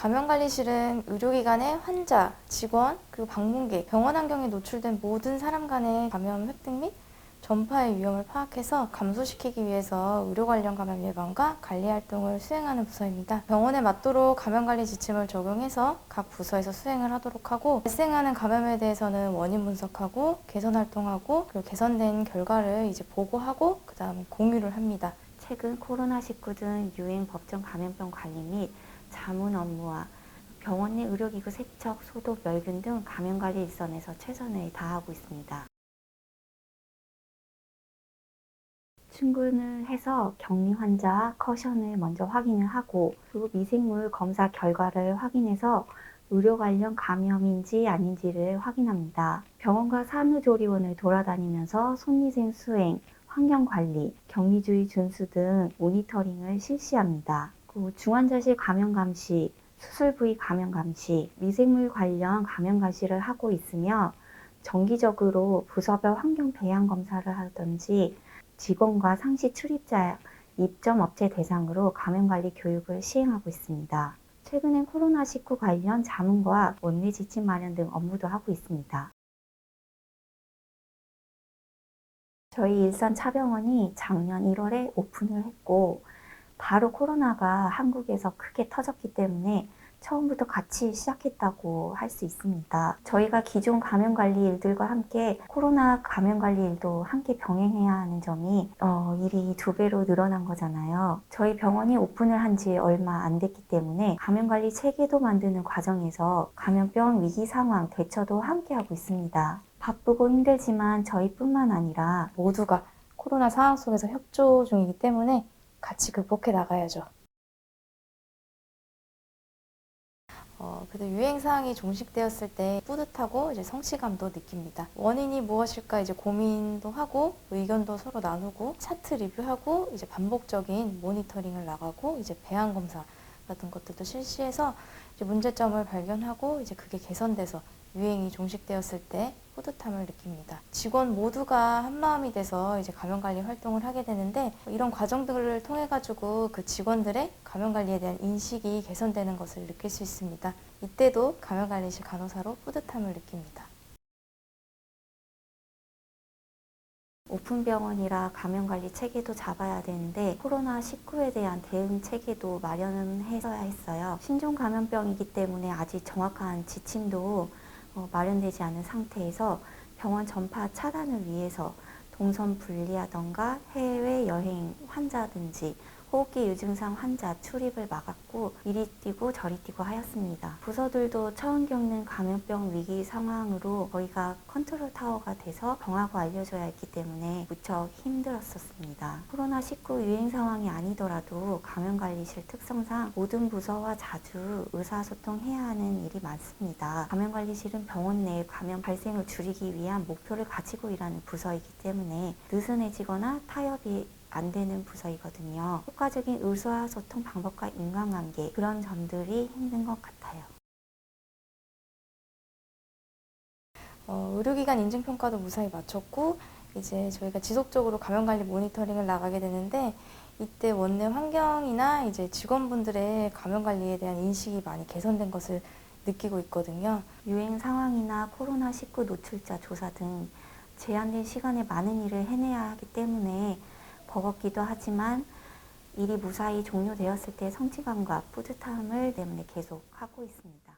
감염관리실은 의료기관의 환자, 직원, 그리고 방문객, 병원 환경에 노출된 모든 사람 간의 감염 획득 및 전파의 위험을 파악해서 감소시키기 위해서 의료 관련 감염 예방과 관리 활동을 수행하는 부서입니다. 병원에 맞도록 감염 관리 지침을 적용해서 각 부서에서 수행을 하도록 하고 발생하는 감염에 대해서는 원인 분석하고 개선 활동하고 그리고 개선된 결과를 이제 보고하고 그다음 공유를 합니다. 최근 코로나19 등 유행 법정 감염병 관리 및 자문 업무와 병원 내 의료기구 세척, 소독, 멸균 등 감염관리 일선에서 최선을 다하고 있습니다. 출근을 해서 격리 환자 커션을 먼저 확인을 하고 그리고 미생물 검사 결과를 확인해서 의료 관련 감염인지 아닌지를 확인합니다. 병원과 산후조리원을 돌아다니면서 손위생 수행, 환경 관리, 격리주의 준수 등 모니터링을 실시합니다. 그리고 중환자실 감염 감시, 수술 부위 감염 감시, 미생물 관련 감염 감시를 하고 있으며 정기적으로 부서별 환경 배양 검사를 하든지 직원과 상시 출입자 입점 업체 대상으로 감염 관리 교육을 시행하고 있습니다. 최근엔 코로나19 관련 자문과 원내 지침 마련 등 업무도 하고 있습니다. 저희 일산 차병원이 작년 1월에 오픈을 했고 바로 코로나가 한국에서 크게 터졌기 때문에 처음부터 같이 시작했다고 할 수 있습니다. 저희가 기존 감염 관리 일들과 함께 코로나 감염 관리 일도 함께 병행해야 하는 점이 어, 일이 두 배로 늘어난 거잖아요. 저희 병원이 오픈을 한 지 얼마 안 됐기 때문에 감염 관리 체계도 만드는 과정에서 감염병 위기 상황 대처도 함께 하고 있습니다. 바쁘고 힘들지만 저희뿐만 아니라 모두가 코로나 상황 속에서 협조 중이기 때문에 같이 극복해 나가야죠. 어, 그래도 유행 사항이 종식되었을 때 뿌듯하고 이제 성취감도 느낍니다. 원인이 무엇일까 이제 고민도 하고 의견도 서로 나누고 차트 리뷰하고 이제 반복적인 모니터링을 나가고 이제 배양 검사 같은 것들도 실시해서 이제 문제점을 발견하고 이제 그게 개선돼서 유행이 종식되었을 때 뿌듯함을 느낍니다. 직원 모두가 한 마음이 돼서 이제 감염 관리 활동을 하게 되는데 이런 과정들을 통해 가지고 그 직원들의 감염 관리에 대한 인식이 개선되는 것을 느낄 수 있습니다. 이때도 감염 관리실 간호사로 뿌듯함을 느낍니다. 오픈 병원이라 감염 관리 체계도 잡아야 되는데 코로나 19에 대한 대응 체계도 마련은 해서야 했어요. 신종 감염병이기 때문에 아직 정확한 지침도 어, 마련되지 않은 상태에서 병원 전파 차단을 위해서 동선 분리하던가 해외 여행 환자든지 호흡기 유증상 환자 출입을 막았고 이리 뛰고 저리 뛰고 하였습니다. 부서들도 처음 겪는 감염병 위기 상황으로 저희가 컨트롤 타워가 돼서 정하고 알려줘야 했기 때문에 무척 힘들었었습니다. 코로나19 유행 상황이 아니더라도 감염관리실 특성상 모든 부서와 자주 의사소통해야 하는 일이 많습니다. 감염관리실은 병원 내 감염 발생을 줄이기 위한 목표를 가지고 일하는 부서이기 때문에 느슨해지거나 타협이 안 되는 부서이거든요. 효과적인 의사소통 방법과 인간관계 그런 점들이 힘든 것 같아요. 어, 의료기관 인증평가도 무사히 마쳤고 이제 저희가 지속적으로 감염관리 모니터링을 나가게 되는데 이때 원내 환경이나 이제 직원분들의 감염관리에 대한 인식이 많이 개선된 것을 느끼고 있거든요. 유행 상황이나 코로나19 노출자 조사 등 제한된 시간에 많은 일을 해내야 하기 때문에 버겁기도 하지만 일이 무사히 종료되었을 때 성취감과 뿌듯함을 때문에 계속 하고 있습니다.